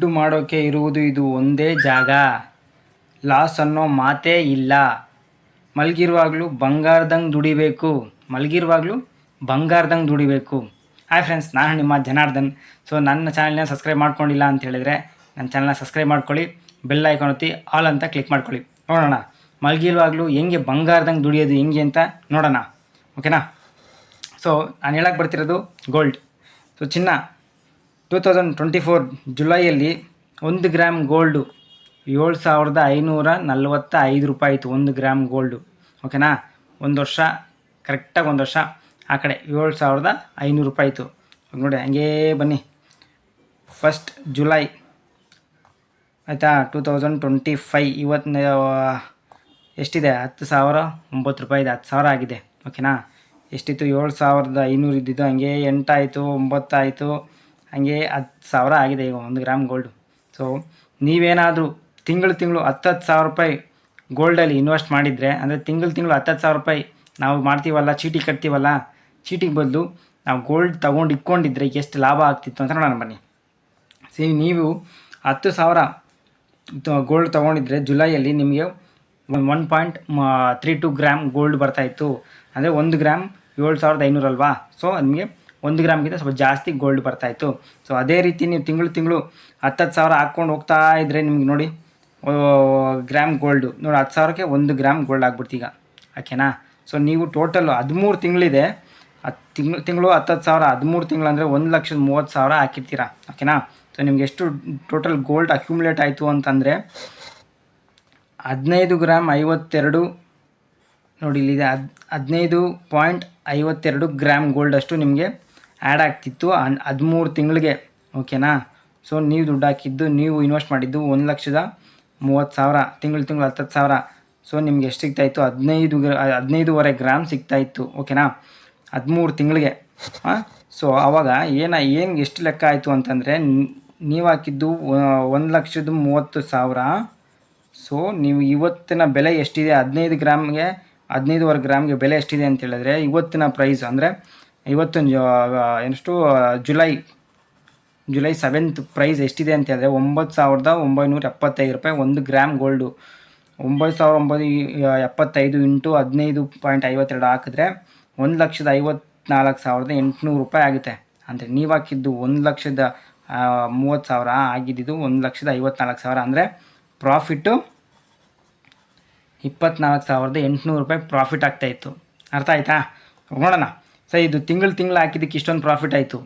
ದುಡ್ಡು ಮಾಡೋಕೆ ಇರುವುದು ಇದು ಒಂದೇ ಜಾಗ. ಲಾಸ್ ಅನ್ನೋ ಮಾತೇ ಇಲ್ಲ. ಮಲಗಿರುವಾಗಲೂ ಬಂಗಾರದಂಗೆ ದುಡಿಬೇಕು. ಮಲಗಿರುವಾಗಲೂ ಬಂಗಾರದಂಗೆ ದುಡಿಬೇಕು. ಹಾಯ್ ಫ್ರೆಂಡ್ಸ್, ನಾನು ನಿಮ್ಮ ಜನಾರ್ದನ್. ಸೊ, ನನ್ನ ಚಾನಲ್ನ ಸಬ್ಸ್ಕ್ರೈಬ್ ಮಾಡ್ಕೊಂಡಿಲ್ಲ ಅಂತ ಹೇಳಿದರೆ ನನ್ನ ಚಾನಲ್ನ ಸಬ್ಸ್ಕ್ರೈಬ್ ಮಾಡ್ಕೊಳ್ಳಿ, ಬೆಲ್ ಐಕಾನ್ ಒತ್ತಿ ಆಲ್ ಅಂತ ಕ್ಲಿಕ್ ಮಾಡ್ಕೊಳ್ಳಿ. ನೋಡೋಣ, ಮಲಗಿರುವಾಗಲೂ ಹೆಂಗೆ ಬಂಗಾರದಂಗೆ ದುಡಿಯೋದು ಹೆಂಗೆ ಅಂತ ನೋಡೋಣ. ಓಕೆನಾ? ಸೊ, ನಾನು ಹೇಳಕ್ಕೆ ಬರ್ತಿರೋದು ಗೋಲ್ಡ್. ಸೊ, ಚಿನ್ನ. ಟೂ ತೌಸಂಡ್ ಟ್ವೆಂಟಿ ಫೋರ್ ಜುಲೈಯಲ್ಲಿ ಒಂದು ಗ್ರಾಮ್ ಗೋಲ್ಡು ಏಳು ಸಾವಿರದ ಐನೂರ ನಲ್ವತ್ತ ಐದು ರೂಪಾಯಿ ಇತ್ತು ಒಂದು ಗ್ರಾಮ್ ಗೋಲ್ಡು ಓಕೆನಾ ಒಂದು ವರ್ಷ ಕರೆಕ್ಟಾಗಿ ಒಂದು ವರ್ಷ ಆ ಕಡೆ ಏಳು ಸಾವಿರದ ಐನೂರು ರೂಪಾಯಿ ಇತ್ತು ನೋಡಿ, ಹಂಗೇ ಬನ್ನಿ. ಫಸ್ಟ್ ಜುಲೈ ಆಯಿತಾ ಟೂ ತೌಸಂಡ್ ಟ್ವೆಂಟಿ ಫೈವ್ ಇವತ್ತಿನ ಎಷ್ಟಿದೆ? ಹತ್ತು ಸಾವಿರ ಒಂಬತ್ತು ರೂಪಾಯಿ ಇದೆ, ಹತ್ತು ಸಾವಿರ ಆಗಿದೆ. ಓಕೆನಾ ಎಷ್ಟಿತ್ತು? ಏಳು ಸಾವಿರದ ಐನೂರು ಇದ್ದಿದ್ದು, ಹಂಗೆ ಎಂಟಾಯಿತು ಒಂಬತ್ತಾಯಿತು ಹಂಗೆ ಹತ್ತು ಸಾವಿರ ಆಗಿದೆ ಈಗ ಒಂದು ಗ್ರಾಮ್ ಗೋಲ್ಡು ಸೊ ನೀವೇನಾದರೂ ತಿಂಗಳು ತಿಂಗಳು ಹತ್ತು ಹತ್ತು ಸಾವಿರ ರೂಪಾಯಿ ಗೋಲ್ಡಲ್ಲಿ ಇನ್ವೆಸ್ಟ್ ಮಾಡಿದರೆ, ಅಂದರೆ ತಿಂಗಳು ತಿಂಗಳು ಹತ್ತು ಹತ್ತು ಸಾವಿರ ರೂಪಾಯಿ ನಾವು ಮಾಡ್ತೀವಲ್ಲ, ಚೀಟಿ ಕಟ್ತೀವಲ್ಲ, ಚೀಟಿಗೆ ಬದಲು ನಾವು ಗೋಲ್ಡ್ ತೊಗೊಂಡು ಇಟ್ಕೊಂಡಿದ್ರೆ ಎಷ್ಟು ಲಾಭ ಆಗ್ತಿತ್ತು ಅಂತ ನೋಡೋಣ ಬನ್ನಿ. ಸಿ ನೀವು ಹತ್ತು ಸಾವಿರ ಗೋಲ್ಡ್ ತೊಗೊಂಡಿದ್ರೆ ಜುಲೈಯಲ್ಲಿ ನಿಮಗೆ one point three two gram gold ಬರ್ತಾಯಿತ್ತು ಅಂದರೆ ಒಂದು ಗ್ರಾಮ್ ಏಳು ಸಾವಿರದ ಐನೂರಲ್ವಾ? ಸೊ ನಿಮಗೆ ಒಂದು ಗ್ರಾಮ್ಗಿಂತ ಸ್ವಲ್ಪ ಜಾಸ್ತಿ ಗೋಲ್ಡ್ ಬರ್ತಾಯಿತ್ತು ಸೊ ಅದೇ ರೀತಿ ನೀವು ತಿಂಗಳು ತಿಂಗಳು ಹತ್ತತ್ತು ಸಾವಿರ ಹಾಕ್ಕೊಂಡು ಹೋಗ್ತಾ ಇದ್ದರೆ ನಿಮ್ಗೆ ನೋಡಿ ಗ್ರಾಮ್ ಗೋಲ್ಡು ನೋಡಿ, ಹತ್ತು ಸಾವಿರಕ್ಕೆ ಒಂದು ಗ್ರಾಮ್ ಗೋಲ್ಡ್ ಆಗ್ಬಿಡ್ತೀಗ ಓಕೆನಾ ಸೊ ನೀವು ಟೋಟಲ್ ಹದಿಮೂರು ತಿಂಗಳಿದೆ ಹತ್ತು ತಿಂಗಳು ತಿಂಗಳು ಹತ್ತತ್ತು ಸಾವಿರ, ಹದಿಮೂರು ತಿಂಗಳು ಅಂದರೆ ಒಂದು ಲಕ್ಷದ ಮೂವತ್ತು ಸಾವಿರ ಹಾಕಿರ್ತೀರ? ಓಕೆನಾ ಸೊ ನಿಮ್ಗೆ ಎಷ್ಟು ಟೋಟಲ್ ಗೋಲ್ಡ್ ಅಕ್ಯುಮುಲೇಟ್ ಆಯಿತು ಅಂತಂದರೆ, ಹದಿನೈದು ಗ್ರಾಮ್ ಐವತ್ತೆರಡು, ನೋಡಿ ಇಲ್ಲಿದೆ, ಹದ್, ಹದಿನೈದು ಪಾಯಿಂಟ್ ಐವತ್ತೆರಡು ಗ್ರಾಮ್ ಗೋಲ್ಡ್ ಅಷ್ಟು ನಿಮಗೆ ಆ್ಯಡ್ ಆಗ್ತಿತ್ತು ಅನ್ ಹದಿಮೂರು ತಿಂಗಳಿಗೆ ಓಕೆನಾ ಸೊ ನೀವು ದುಡ್ಡು ಹಾಕಿದ್ದು, ನೀವು ಇನ್ವೆಸ್ಟ್ ಮಾಡಿದ್ದು ಒಂದು ಲಕ್ಷದ ಮೂವತ್ತು ಸಾವಿರ, ತಿಂಗಳು ತಿಂಗಳು ಹತ್ತತ್ತು ಸಾವಿರ. ಸೊ ನಿಮ್ಗೆ ಎಷ್ಟು ಸಿಗ್ತಾಯಿತ್ತು? ಹದಿನೈದು ಹದಿನೈದುವರೆ ಗ್ರಾಮ್ ಸಿಗ್ತಾಯಿತ್ತು ಓಕೆನಾ ಹದಿಮೂರು ತಿಂಗಳಿಗೆ ಹಾಂ ಸೊ ಆವಾಗ ಏನ, ಏನು ಎಷ್ಟು ಲೆಕ್ಕ ಆಯಿತು ಅಂತಂದರೆ ನೀವು ಹಾಕಿದ್ದು ಒಂದು ಲಕ್ಷದ ಮೂವತ್ತು ಸಾವಿರ. ಸೊ ನೀವು ಇವತ್ತಿನ ಬೆಲೆ ಎಷ್ಟಿದೆ? ಹದಿನೈದು ಗ್ರಾಮ್ಗೆ, ಹದಿನೈದುವರೆ ಗ್ರಾಮ್ಗೆ ಬೆಲೆ ಎಷ್ಟಿದೆ ಅಂತ ಹೇಳಿದ್ರೆ, ಇವತ್ತಿನ ಪ್ರೈಸ್ ಅಂದರೆ ಇವತ್ತು ಎಷ್ಟು ಜುಲೈ ಜುಲೈ ಸೆವೆಂತ್ ಪ್ರೈಸ್ ಎಷ್ಟಿದೆ ಅಂತ ಹೇಳಿದ್ರೆ ಒಂಬತ್ತು ಸಾವಿರದ ಒಂಬೈನೂರ ಎಪ್ಪತ್ತೈದು ರೂಪಾಯಿ ಒಂದು ಗ್ರಾಮ್ ಗೋಲ್ಡು ಒಂಬತ್ತು ಸಾವಿರ ಒಂಬೈ ಎಪ್ಪತ್ತೈದು ಇಂಟು ಹದಿನೈದು ಪಾಯಿಂಟ್ ಐವತ್ತೆರಡು ಹಾಕಿದ್ರೆ ಒಂದು ಲಕ್ಷದ ಐವತ್ನಾಲ್ಕು ಸಾವಿರದ ಎಂಟುನೂರು ರೂಪಾಯಿ ಆಗುತ್ತೆ. ಅಂದರೆ ನೀವು ಹಾಕಿದ್ದು ಒಂದು ಲಕ್ಷದ ಮೂವತ್ತು ಸಾವಿರ ಆಗಿದ್ದು ಒಂದು ಲಕ್ಷದ ಐವತ್ನಾಲ್ಕು ಸಾವಿರ ಅಂದರೆ ಪ್ರಾಫಿಟ್ಟು ಇಪ್ಪತ್ನಾಲ್ಕು ಸಾವಿರದ ಎಂಟುನೂರು ರೂಪಾಯಿ ಪ್ರಾಫಿಟ್ ಆಗ್ತಾಯಿತ್ತು ಅರ್ಥ ಆಯಿತಾ? ನೋಡೋಣ. ಸರ್, ಇದು ತಿಂಗಳು ತಿಂಗಳು ಹಾಕಿದ್ದಕ್ಕೆ ಇಷ್ಟೊಂದು ಪ್ರಾಫಿಟ್ ಆಯಿತು.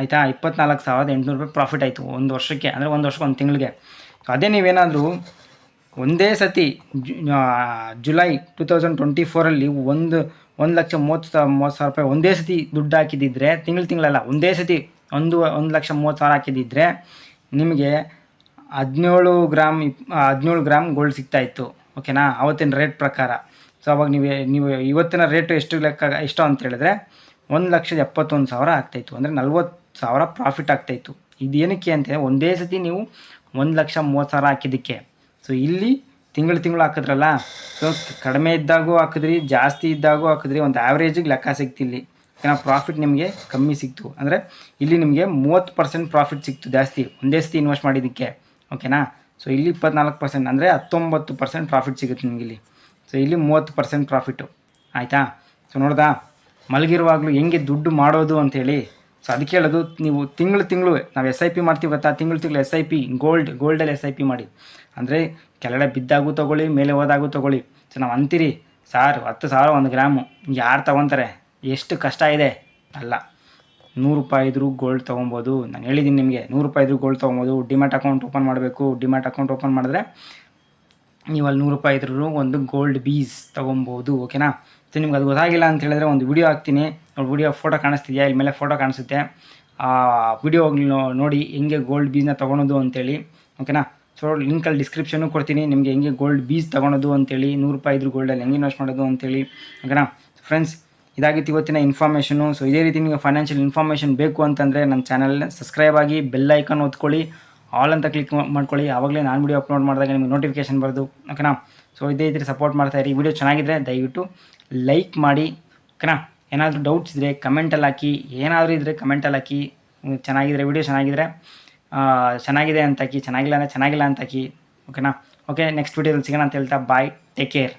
ಆಯಿತಾ? ಇಪ್ಪತ್ನಾಲ್ಕು ಸಾವಿರದ ಎಂಟುನೂರು ರೂಪಾಯಿ ಪ್ರಾಫಿಟ್ ಆಯಿತು ಒಂದು ವರ್ಷಕ್ಕೆ. ಅಂದರೆ ಒಂದು ವರ್ಷಕ್ಕೆ ಒಂದು ತಿಂಗಳಿಗೆ. ಅದೇ ನೀವೇನಾದರೂ ಒಂದೇ ಸತಿ ಜುಲೈ ಟು ತೌಸಂಡ್ ಟ್ವೆಂಟಿ ಫೋರಲ್ಲಿ ಒಂದು ಒಂದು ಲಕ್ಷ ಮೂವತ್ತು ಸಾವಿರ ಮೂವತ್ತು ಸಾವಿರ ರೂಪಾಯಿ ಒಂದೇ ಸತಿ ದುಡ್ಡು ಹಾಕಿದ್ದಿದ್ರೆ, ತಿಂಗಳು ತಿಂಗಳಲ್ಲ, ಒಂದೇ ಸತಿ ಒಂದು ಒಂದು ಲಕ್ಷ ಮೂವತ್ತು ಸಾವಿರ ಹಾಕಿದ್ದಿದ್ರೆ ನಿಮಗೆ ಹದಿನೇಳು ಗ್ರಾಮ್ ಇಪ್, ಹದಿನೇಳು ಗ್ರಾಮ್ ಗೋಲ್ಡ್ ಸಿಗ್ತಾಯಿತ್ತು ಓಕೆನಾ ಅವತ್ತಿನ ರೇಟ್ ಪ್ರಕಾರ. ಸೊ ಅವಾಗ ನೀವು ನೀವು ಇವತ್ತಿನ ರೇಟು ಎಷ್ಟು ಲೆಕ್ಕ ಎಷ್ಟು ಅಂತ ಹೇಳಿದ್ರೆ, ಒಂದು ಲಕ್ಷದ ಎಪ್ಪತ್ತೊಂದು ಸಾವಿರ ಆಗ್ತಾಯಿತ್ತು ಅಂದರೆ ನಲ್ವತ್ತು ಸಾವಿರ ಪ್ರಾಫಿಟ್ ಆಗ್ತಾಯಿತ್ತು ಇದೇನಕ್ಕೆ ಅಂತ ಒಂದೇ ಸತಿ ನೀವು ಒಂದು ಲಕ್ಷ ಮೂವತ್ತು ಸಾವಿರ ಹಾಕಿದ್ದಕ್ಕೆ. ಸೊ ಇಲ್ಲಿ ತಿಂಗಳು ತಿಂಗಳು ಹಾಕಿದ್ರಲ್ಲ ಸೊ ಕಡಿಮೆ ಇದ್ದಾಗೂ ಹಾಕಿದ್ರಿ, ಜಾಸ್ತಿ ಇದ್ದಾಗೂ ಹಾಕಿದ್ರಿ, ಒಂದು ಆ್ಯಾವ್ರೇಜಿಗೆ ಲೆಕ್ಕ ಸಿಗ್ತಿಲ್ಲಿ ಏನೋ ಪ್ರಾಫಿಟ್ ನಿಮಗೆ ಕಮ್ಮಿ ಸಿಕ್ತು. ಅಂದರೆ ಇಲ್ಲಿ ನಿಮಗೆ ಮೂವತ್ತು ಪರ್ಸೆಂಟ್ ಪ್ರಾಫಿಟ್ ಸಿಕ್ತು ಜಾಸ್ತಿ, ಒಂದೇ ಸತಿ ಇನ್ವೆಸ್ಟ್ ಮಾಡಿದ್ದಕ್ಕೆ. ಓಕೆನಾ ಸೊ ಇಲ್ಲಿ ಇಪ್ಪತ್ನಾಲ್ಕು ಪರ್ಸೆಂಟ್ ಅಂದರೆ ಹತ್ತೊಂಬತ್ತು ಪರ್ಸೆಂಟ್ ಪ್ರಾಫಿಟ್ ಸಿಗುತ್ತೆ ನಿಮಗೆ ಇಲ್ಲಿ. ಸೊ ಇಲ್ಲಿ ಮೂವತ್ತು ಪರ್ಸೆಂಟ್ ಪ್ರಾಫಿಟ್ಟು ಆಯಿತಾ? ಸೊ ನೋಡ್ದಾ? ಮಲಗಿರುವಾಗಲೂ ಹೆಂಗೆ ದುಡ್ಡು ಮಾಡೋದು ಅಂಥೇಳಿ ಸೊ ಅದಕ್ಕೆ ಹೇಳೋದು, ನೀವು ತಿಂಗಳು ತಿಂಗಳು ನಾವು ಎಸ್ ಐ ಪಿ ಮಾಡ್ತೀವಿ ಗೊತ್ತಾ? ತಿಂಗಳು ತಿಂಗಳು ಎಸ್ ಐ ಪಿ ಗೋಲ್ಡ್ ಗೋಲ್ಡಲ್ಲಿ ಎಸ್ ಐ ಪಿ ಮಾಡಿ. ಅಂದರೆ, ಕೆಳಗಡೆ ಬಿದ್ದಾಗೂ ತೊಗೊಳ್ಳಿ, ಮೇಲೆ ಹೋದಾಗೂ ತೊಗೊಳ್ಳಿ. ಸೊ ನಾವು ಅಂತೀರಿ, ಸಾರ್, ಹತ್ತು ಸಾವಿರ ಒಂದು ಗ್ರಾಮು. ಯಾರು ತೊಗೊತಾರೆ? ಎಷ್ಟು ಕಷ್ಟ ಇದೆ? ಅಲ್ಲ. ನೂರು ರೂಪಾಯಿ ಇದ್ರೂ ಗೋಲ್ಡ್ ತೊಗೊಬೋದು. ನಾನು ಹೇಳಿದ್ದೀನಿ ನಿಮಗೆ, ನೂರು ರೂಪಾಯಿ ಇದ್ರೂ ಗೋಲ್ಡ್ ತೊಗೊಬೋದು. ಡಿಮ್ಯಾಟ್ ಅಕೌಂಟ್ ಓಪನ್ ಮಾಡಬೇಕು. ಡಿಮ್ಯಾಟ್ ಅಕೌಂಟ್ ಓಪನ್ ಮಾಡಿದ್ರೆ ನೀವು ಅಲ್ಲಿ ನೂರು ರೂಪಾಯಿ ಇದ್ರೂ ಒಂದು ಗೋಲ್ಡ್ ಬೀಸ್ ತೊಗೊಬೋದು ಓಕೆನಾ ಸೊ ನಿಮ್ಗೆ ಅದು ಗೊತ್ತಾಗಿಲ್ಲ ಅಂತ ಹೇಳಿದ್ರೆ ಒಂದು ವಿಡಿಯೋ ಹಾಕ್ತೀನಿ. ನೋಡಿ ವಿಡಿಯೋ ಫೋಟೋ ಕಾಣಿಸ್ತಿದೆಯಾ? ಇಲ್ಲಿ ಮೇಲೆ ಫೋಟೋ ಕಾಣಿಸುತ್ತೆ. ಆ ವಿಡಿಯೋ ನೋಡಿ ಹೆಂಗೆ ಗೋಲ್ಡ್ ಬೀಸ್ನ ತೊಗೊಳೋದು ಅಂತೇಳಿ ಓಕೆನಾ ಸೊ ಲಿಂಕಲ್ಲಿ ಡಿಸ್ಕ್ರಿಪ್ಷನ್ನು ಕೊಡ್ತೀನಿ. ನಿಮಗೆ ಹೆಂಗೆ ಗೋಲ್ಡ್ ಬೀಸ್ ತೊಗೊಳೋದು ಅಂತೇಳಿ, ನೂರು ರೂಪಾಯಿ ಇದ್ರೂ ಗೋಲ್ಡಲ್ಲಿ ಹೆಂಗೆ ಇನ್ವೆಸ್ಟ್ ಮಾಡೋದು ಅಂತೇಳಿ ಓಕೆನಾ ಫ್ರೆಂಡ್ಸ್ ಇದಾಗಿತ್ತು ಇವತ್ತಿನ ಇನ್ಫಾರ್ಮೇಷನು ಸೊ ಇದೇ ರೀತಿ ನಿಮಗೆ ಫೈನಾನ್ಷಿಯಲ್ ಇನ್ಫಾರ್ಮೇಷನ್ ಬೇಕು ಅಂತಂದರೆ ನನ್ನ ಚಾನಲ್ನ ಸಬ್ಸ್ಕ್ರೈಬ್ ಆಗಿ ಬೆಲ್ ಐಕನ್ ಒತ್ಕೊಳ್ಳಿ. ಆಲ್ ಅಂತ ಕ್ಲಿಕ್ ಮಾಡ್ಕೊಳ್ಳಿ. ಆವಾಗಲೇ ನಾನು ವಿಡಿಯೋ ಅಪ್ಲೋಡ್ ಮಾಡಿದಾಗ ನಿಮಗೆ ನೋಟಿಫಿಕೇಶನ್ ಬರೋದು. ಓಕೆನಾ ಸೊ ಇದೇ ಇದ್ರೆ ಸಪೋರ್ಟ್ ಮಾಡ್ತಾ ಇರಿ. ವಿಡಿಯೋ ಚೆನ್ನಾಗಿದ್ರೆ ದಯವಿಟ್ಟು ಲೈಕ್ ಮಾಡಿ. ಓಕೆನಾ ಏನಾದರೂ ಡೌಟ್ಸ್ ಇದ್ದರೆ ಕಮೆಂಟಲ್ಲಿ ಹಾಕಿ. ಏನಾದರೂ ಇದ್ದರೆ ಕಮೆಂಟಲ್ಲಿ ಹಾಕಿ. ಚೆನ್ನಾಗಿದ್ರೆ ವಿಡಿಯೋ ಚೆನ್ನಾಗಿದ್ರೆ ಚೆನ್ನಾಗಿದೆ ಅಂತ ಹಾಕಿ. ಚೆನ್ನಾಗಿಲ್ಲ ಅಂದರೆ ಚೆನ್ನಾಗಿಲ್ಲ ಅಂತ ಹಾಕಿ. ಓಕೆನಾ ಓಕೆ ನೆಕ್ಸ್ಟ್ ವೀಡಿಯೋದಲ್ಲಿ ಸಿಗೋಣ ಅಂತ ಹೇಳ್ತಾ. Bye take care